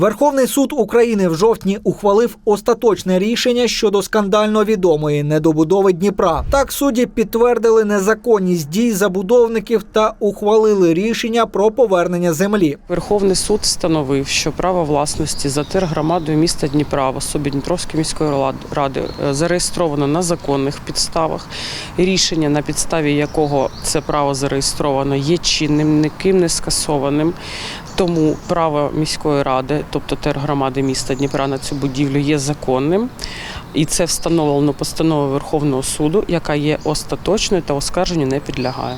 Верховний суд України в жовтні ухвалив остаточне рішення щодо скандально відомої недобудови Дніпра. Так судді підтвердили незаконність дій забудовників та ухвалили рішення про повернення землі. Верховний суд встановив, що право власності за тергромадою міста Дніпра в особі Дніпровської міської рад- ради е, зареєстровано на законних підставах. Рішення, на підставі якого це право зареєстровано, є чинним, ніким не скасованим. Тому право міської ради, тобто тергромади міста Дніпра на цю будівлю, є законним. І це встановлено постановою Верховного суду, яка є остаточною та оскарженню не підлягає.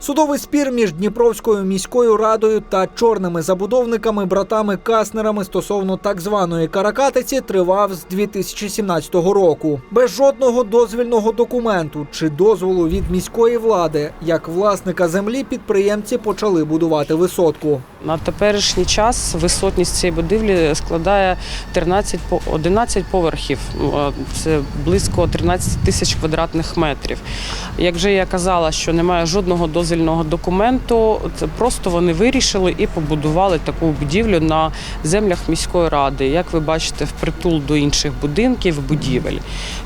Судовий спір між Дніпровською міською радою та чорними забудовниками братами Каснерами стосовно так званої каракатиці тривав з 2017 року. Без жодного дозвільного документу чи дозволу від міської влади, як власника землі, підприємці почали будувати висотку. На теперішній час висотність цієї будівлі складає 13, по- 11 поверхів. Це близько 13 тисяч квадратних метрів. Як вже я казала, що немає жодного дозвільного документу, це просто вони вирішили і побудували таку будівлю на землях міської ради. Як ви бачите, впритул до інших будинків, будівель,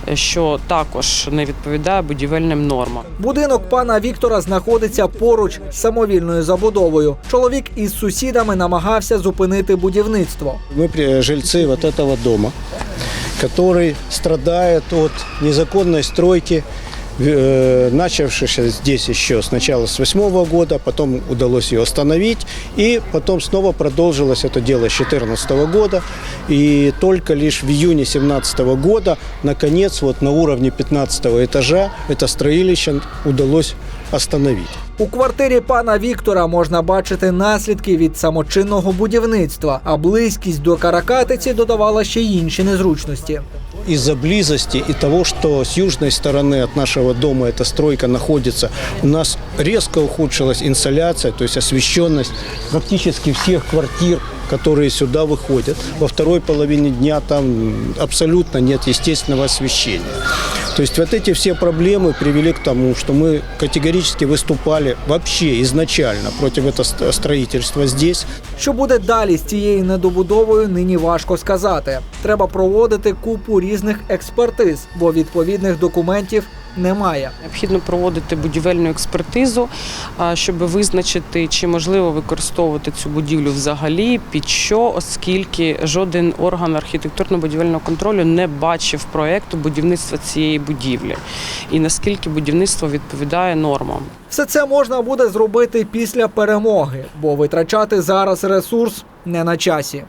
е, що також не відповідає будівельним нормам. Будинок пана Віктора знаходиться поруч з самовільною забудовою. Чоловік із сусідами намагався зупинити будівництво. Мы при- жильцы вот этого дома, который страдает от незаконной стройки, э, начавшейся здесь еще сначала с восьмого года, потом удалось ее остановить, и потом снова продолжилось это дело с 2014 года, и только лишь в июне 2017 года, наконец, вот на уровне 15 этажа это строилище удалось остановить. У квартирі пана Віктора можна бачити наслідки від самочинного будівництва, а близькість до каракатиці додавала ще й інші незручності. из-за близости и того, что с южной стороны от нашего дома эта стройка находится, у нас резко ухудшилась инсоляция, то есть освещенность практически всех квартир, которые сюда выходят. Во второй половине дня там абсолютно нет естественного освещения. То есть вот эти все проблемы привели к тому, что мы категорически выступали вообще изначально против этого ст- строительства здесь. Що буде далі з цією недобудовою, нині важко сказати. Треба проводити купу різних експертиз, бо відповідних документів немає. Необхідно проводити будівельну експертизу, щоб визначити, чи можливо використовувати цю будівлю взагалі, під що, оскільки жоден орган архітектурно-будівельного контролю не бачив проекту будівництва цієї будівлі, і наскільки будівництво відповідає нормам. Все це можна буде зробити після перемоги, бо витрачати зараз ресурс не на часі.